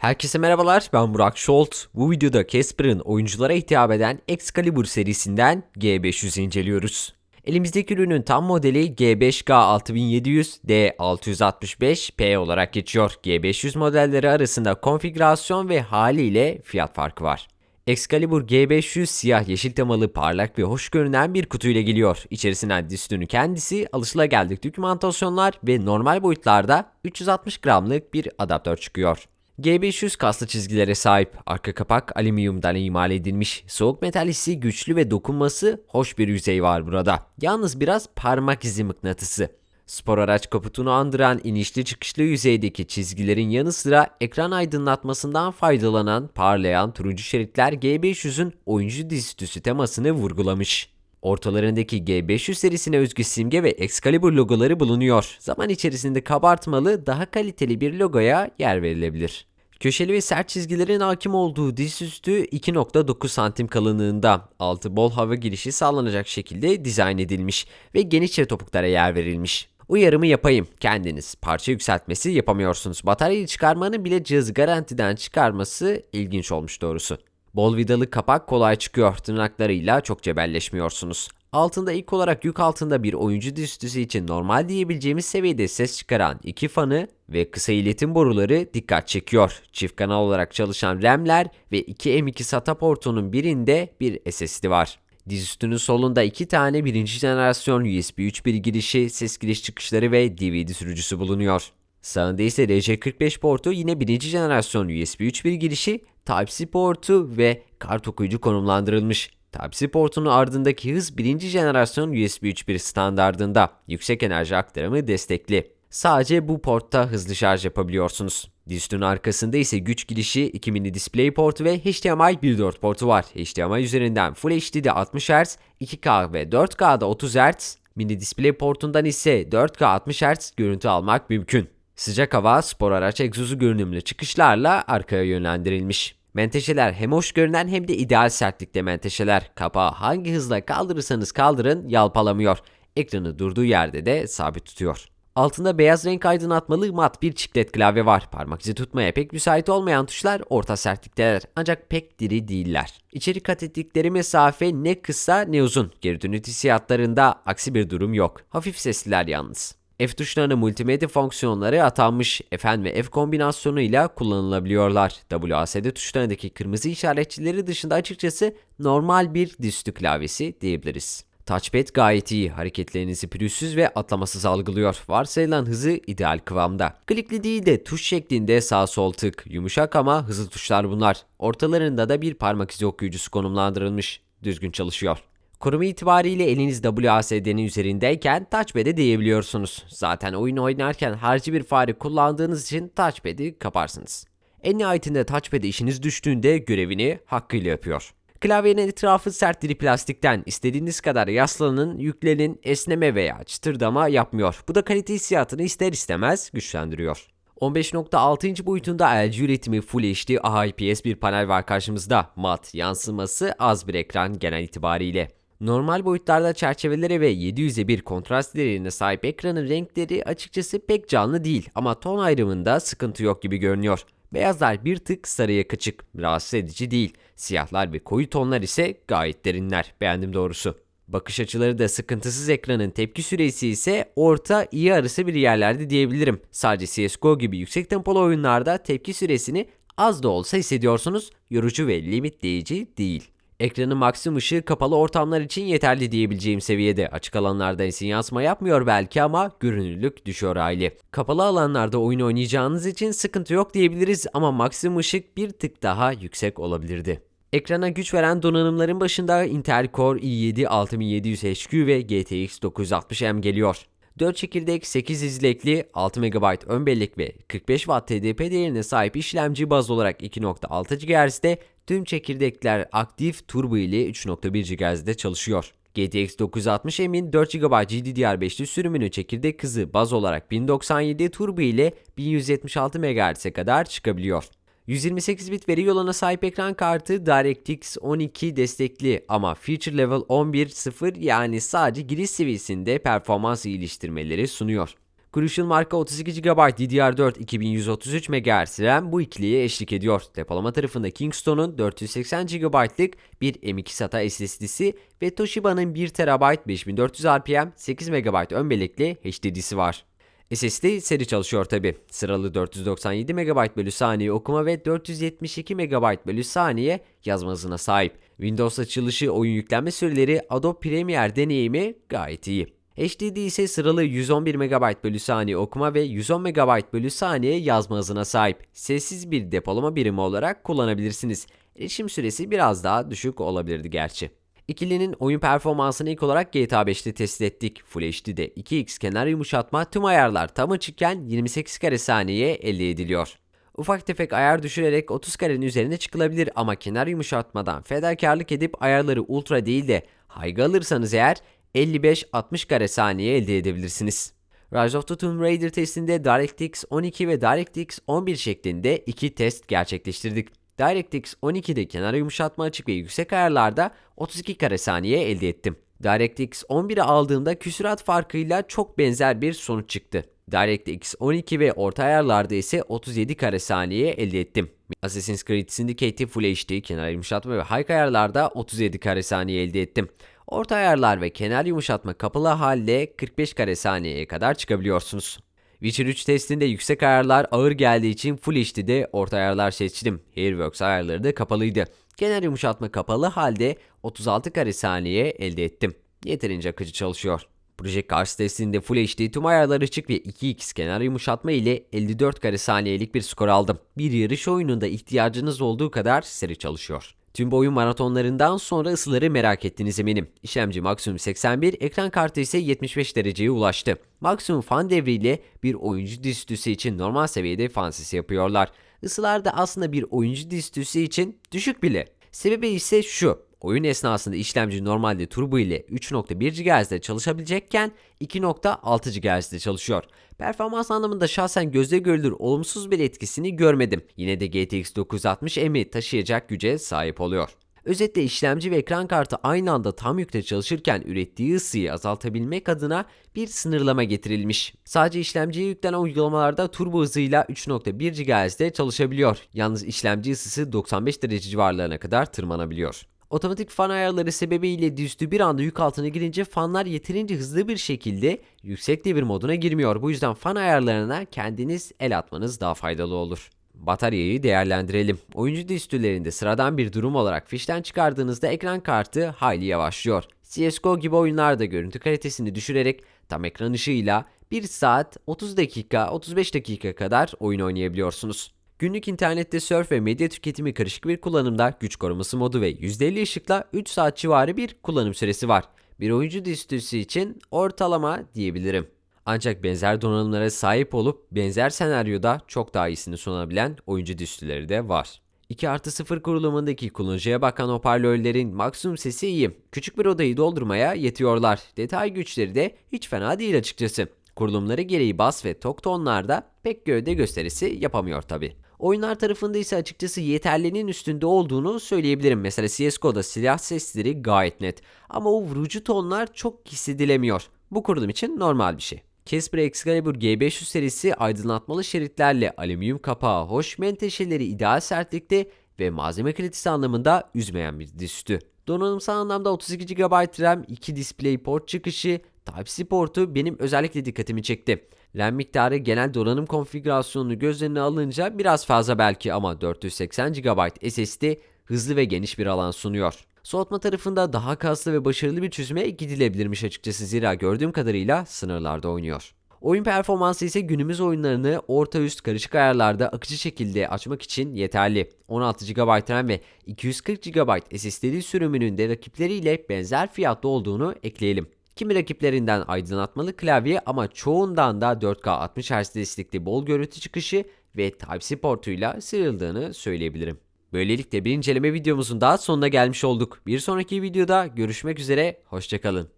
Herkese merhabalar ben Burak Şolt. Bu videoda Casper'ın oyunculara hitap eden Excalibur serisinden G500 inceliyoruz. Elimizdeki ürünün tam modeli G5K6700 D665P olarak geçiyor. G500 modelleri arasında konfigürasyon ve haliyle fiyat farkı var. Excalibur G500 siyah yeşil temalı parlak ve hoş görünen bir kutuyla geliyor. İçerisinden distünün kendisi, alışılageldik dokümantasyonlar ve normal boyutlarda 360 gramlık bir adaptör çıkıyor. G500 kaslı çizgilere sahip. Arka kapak alüminyumdan imal edilmiş. Soğuk metal hissi güçlü ve dokunması hoş bir yüzey var burada. Yalnız biraz parmak izi mıknatısı. Spor araç kaputunu andıran inişli çıkışlı yüzeydeki çizgilerin yanı sıra ekran aydınlatmasından faydalanan parlayan turuncu şeritler G500'ün oyuncu dizüstüsü temasını vurgulamış. Ortalarındaki G500 serisine özgü simge ve Excalibur logoları bulunuyor. Zaman içerisinde kabartmalı, daha kaliteli bir logoya yer verilebilir. Köşeli ve sert çizgilerin hakim olduğu dizüstü 2.9 santim kalınlığında altı bol hava girişi sağlanacak şekilde dizayn edilmiş ve genişçe topuklara yer verilmiş. Uyarımı yapayım. Kendiniz parça yükseltmesi yapamıyorsunuz. Bataryayı çıkarmanın bile cihazı garantiden çıkarması ilginç olmuş doğrusu. Bol vidalı kapak kolay çıkıyor. Tırnaklarıyla çok cebelleşmiyorsunuz. Altında ilk olarak yük altında bir oyuncu dizüstüsü için normal diyebileceğimiz seviyede ses çıkaran iki fanı ve kısa iletim boruları dikkat çekiyor. Çift kanal olarak çalışan RAM'ler ve iki M2 SATA portunun birinde bir SSD var. Dizüstünün solunda iki tane birinci jenerasyon USB 3.1 girişi, ses giriş çıkışları ve DVD sürücüsü bulunuyor. Sağında ise RJ45 portu yine birinci jenerasyon USB 3.1 girişi, Type-C portu ve kart okuyucu konumlandırılmış. Type-C portunun ardındaki hız birinci jenerasyon USB 3.1 standardında yüksek enerji aktarımı destekli. Sadece bu portta hızlı şarj yapabiliyorsunuz. Dizüstünün arkasında ise güç girişi, 2 mini display portu ve HDMI 1.4 portu var. HDMI üzerinden Full HD'de 60 Hz, 2K ve 4K'da 30 Hz, mini display portundan ise 4K 60 Hz görüntü almak mümkün. Sıcak hava spor araç egzozu görünümlü çıkışlarla arkaya yönlendirilmiş. Menteşeler hem hoş görünen hem de ideal sertlikte menteşeler. Kapağı hangi hızla kaldırırsanız kaldırın yalpalamıyor. Ekranı durduğu yerde de sabit tutuyor. Altında beyaz renk aydınlatmalı mat bir çiklet klavye var. Parmak izi tutmaya pek müsait olmayan tuşlar orta sertlikteler ancak pek diri değiller. İçeri kat ettikleri mesafe ne kısa ne uzun. Geri dönüt hissiyatlarında aksi bir durum yok. Hafif sesliler yalnız. F tuşlarına multimedya fonksiyonları atanmış Fn ve F kombinasyonuyla kullanılabiliyorlar. WASD tuşlarındaki kırmızı işaretçileri dışında açıkçası normal bir dizüstü klavyesi diyebiliriz. Touchpad gayet iyi. Hareketlerinizi pürüzsüz ve atlamasız algılıyor. Varsayılan hızı ideal kıvamda. Klikli değil de tuş şeklinde sağ sol tık. Yumuşak ama hızlı tuşlar bunlar. Ortalarında da bir parmak izi okuyucusu konumlandırılmış. Düzgün çalışıyor. Kurumu itibariyle eliniz WASD'nin üzerindeyken touchpad'e değebiliyorsunuz. Zaten oyun oynarken harcı bir fare kullandığınız için touchpad'i kaparsınız. En nihayetinde touchpad işiniz düştüğünde görevini hakkıyla yapıyor. Klavyenin etrafı sert diri plastikten istediğiniz kadar yaslanın, yüklenin, esneme veya çıtırdama yapmıyor. Bu da kalite hissiyatını ister istemez güçlendiriyor. 15.6 inç boyutunda LG üretimi Full HD IPS bir panel var karşımızda. Mat, yansıması az bir ekran genel itibariyle. Normal boyutlarda çerçevelere ve 700'e bir kontrast değerine sahip ekranın renkleri açıkçası pek canlı değil ama ton ayrımında sıkıntı yok gibi görünüyor. Beyazlar bir tık sarıya kaçık, rahatsız edici değil. Siyahlar ve koyu tonlar ise gayet derinler. Beğendim doğrusu. Bakış açıları da sıkıntısız ekranın tepki süresi ise orta iyi arası bir yerlerde diyebilirim. Sadece CSGO gibi yüksek tempolu oyunlarda tepki süresini az da olsa hissediyorsunuz. Yorucu ve limitleyici değil. Ekranın maksimum ışığı kapalı ortamlar için yeterli diyebileceğim seviyede. Açık alanlarda ise yansıma yapmıyor belki ama görünürlük düşüyor hali. Kapalı alanlarda oyun oynayacağınız için sıkıntı yok diyebiliriz ama maksimum ışık bir tık daha yüksek olabilirdi. Ekrana güç veren donanımların başında Intel Core i7 6700 HQ ve GTX 960M geliyor. 4 çekirdek 8 izlekli 6 MB ön bellek ve 45 Watt TDP değerine sahip işlemci baz olarak 2.6 GHz'de tüm çekirdekler aktif turbo ile 3.1 GHz'de çalışıyor. GTX 960M'in 4 GB GDDR5'li sürümünün çekirdek hızı baz olarak 1097 turbo ile 1176 MHz'e kadar çıkabiliyor. 128 bit veri yoluna sahip ekran kartı DirectX 12 destekli ama Feature Level 11.0 yani sadece giriş seviyesinde performans iyileştirmeleri sunuyor. Crucial marka 32 GB DDR4 2133 MHz RAM bu ikiliye eşlik ediyor. Depolama tarafında Kingston'un 480 GB'lık bir M2 SATA SSD'si ve Toshiba'nın 1 TB 5400 RPM 8 MB ön bellekli HDD'si var. SSD seri çalışıyor tabi. Sıralı 497 MB bölü saniye okuma ve 472 MB bölü saniye yazma hızına sahip. Windows açılışı, oyun yüklenme süreleri, Adobe Premiere deneyimi gayet iyi. HDD ise sıralı 111 MB bölü saniye okuma ve 110 MB bölü saniye yazma hızına sahip. Sessiz bir depolama birimi olarak kullanabilirsiniz. Erişim süresi biraz daha düşük olabilirdi gerçi. İkilinin oyun performansını ilk olarak GTA 5'te test ettik. Full HD'de 2x kenar yumuşatma tüm ayarlar tam açıkken 28 kare saniyeye elde ediliyor. Ufak tefek ayar düşürerek 30 karenin üzerine çıkılabilir ama kenar yumuşatmadan fedakarlık edip ayarları ultra değil de high'ga alırsanız eğer 55-60 kare saniye elde edebilirsiniz. Rise of the Tomb Raider testinde DirectX 12 ve DirectX 11 şeklinde iki test gerçekleştirdik. DirectX 12'de kenar yumuşatma açık ve yüksek ayarlarda 32 kare saniye elde ettim. DirectX 11'i aldığımda küsurat farkıyla çok benzer bir sonuç çıktı. DirectX 12 ve orta ayarlarda ise 37 kare saniye elde ettim. Assassin's Creed Syndicate Full HD, kenar yumuşatma ve high ayarlarda 37 kare saniye elde ettim. Orta ayarlar ve kenar yumuşatma kapalı halde 45 kare saniyeye kadar çıkabiliyorsunuz. Witcher 3 testinde yüksek ayarlar ağır geldiği için Full HD'de orta ayarlar seçtim. Hairworks ayarları da kapalıydı. Kenar yumuşatma kapalı halde 36 kare saniye elde ettim. Yeterince akıcı çalışıyor. Project Cars testinde Full HD tüm ayarlar açık ve 2x kenar yumuşatma ile 54 kare saniyelik bir skor aldım. Bir yarış oyununda ihtiyacınız olduğu kadar seri çalışıyor. Tüm bu oyun maratonlarından sonra ısıları merak ettiniz eminim. İşlemci maksimum 81, ekran kartı ise 75 dereceye ulaştı. Maksimum fan devriyle bir oyuncu dizüstüsü için normal seviyede fan sesi yapıyorlar. Isılar da aslında bir oyuncu dizüstüsü için düşük bile. Sebebi ise şu. Oyun esnasında işlemci normalde turbo ile 3.1 GHz'de çalışabilecekken 2.6 GHz'de çalışıyor. Performans anlamında şahsen gözle görülür olumsuz bir etkisini görmedim. Yine de GTX 960M'i taşıyacak güce sahip oluyor. Özetle işlemci ve ekran kartı aynı anda tam yükte çalışırken ürettiği ısıyı azaltabilmek adına bir sınırlama getirilmiş. Sadece işlemciye yüklenen uygulamalarda turbo hızıyla 3.1 GHz'de çalışabiliyor. Yalnız işlemci ısısı 95 derece civarlarına kadar tırmanabiliyor. Otomatik fan ayarları sebebiyle dizüstü bir anda yük altına girince fanlar yeterince hızlı bir şekilde yüksek devir moduna girmiyor. Bu yüzden fan ayarlarına kendiniz el atmanız daha faydalı olur. Bataryayı değerlendirelim. Oyuncu dizüstülerinde sıradan bir durum olarak fişten çıkardığınızda ekran kartı hayli yavaşlıyor. CSGO gibi oyunlarda görüntü kalitesini düşürerek tam ekran ışığıyla 1 saat 30 dakika 35 dakika kadar oyun oynayabiliyorsunuz. Günlük internette surf ve medya tüketimi karışık bir kullanımda güç koruması modu ve %50 ışıkla 3 saat civarı bir kullanım süresi var. Bir oyuncu dizüstüsü için ortalama diyebilirim. Ancak benzer donanımlara sahip olup benzer senaryoda çok daha iyisini sunabilen oyuncu dizüstüleri de var. 2 artı 0 kurulumundaki kullanıcıya bakan hoparlörlerin maksimum sesi iyi. Küçük bir odayı doldurmaya yetiyorlar. Detay güçleri de hiç fena değil açıkçası. Kurulumları gereği bas ve tok tonlarda pek gövde gösterisi yapamıyor tabi. Oyunlar tarafında ise açıkçası yeterlinin üstünde olduğunu söyleyebilirim. Mesela CSGO'da silah sesleri gayet net ama o vurucu tonlar çok hissedilemiyor. Bu kurulum için normal bir şey. Casper Excalibur G500 serisi aydınlatmalı şeritlerle alüminyum kapağı, hoş menteşeleri ideal sertlikte ve malzeme kalitesi anlamında üzmeyen bir dizüstü. Donanımsal anlamda 32 GB RAM, 2 DisplayPort çıkışı, Type-C portu benim özellikle dikkatimi çekti. RAM miktarı genel donanım konfigürasyonunu göz önüne alınca biraz fazla belki ama 480 GB SSD hızlı ve geniş bir alan sunuyor. Soğutma tarafında daha kaslı ve başarılı bir çözüme gidilebilirmiş açıkçası zira gördüğüm kadarıyla sınırlarda oynuyor. Oyun performansı ise günümüz oyunlarını orta üst karışık ayarlarda akıcı şekilde açmak için yeterli. 16 GB RAM ve 240 GB SSD sürümünün de rakipleriyle benzer fiyatta olduğunu ekleyelim. Kimi rakiplerinden aydınlatmalı klavye ama çoğundan da 4K 60 Hz destekli bol görüntü çıkışı ve Type-C portuyla sıyrıldığını söyleyebilirim. Böylelikle bir inceleme videomuzun daha sonuna gelmiş olduk. Bir sonraki videoda görüşmek üzere, hoşçakalın.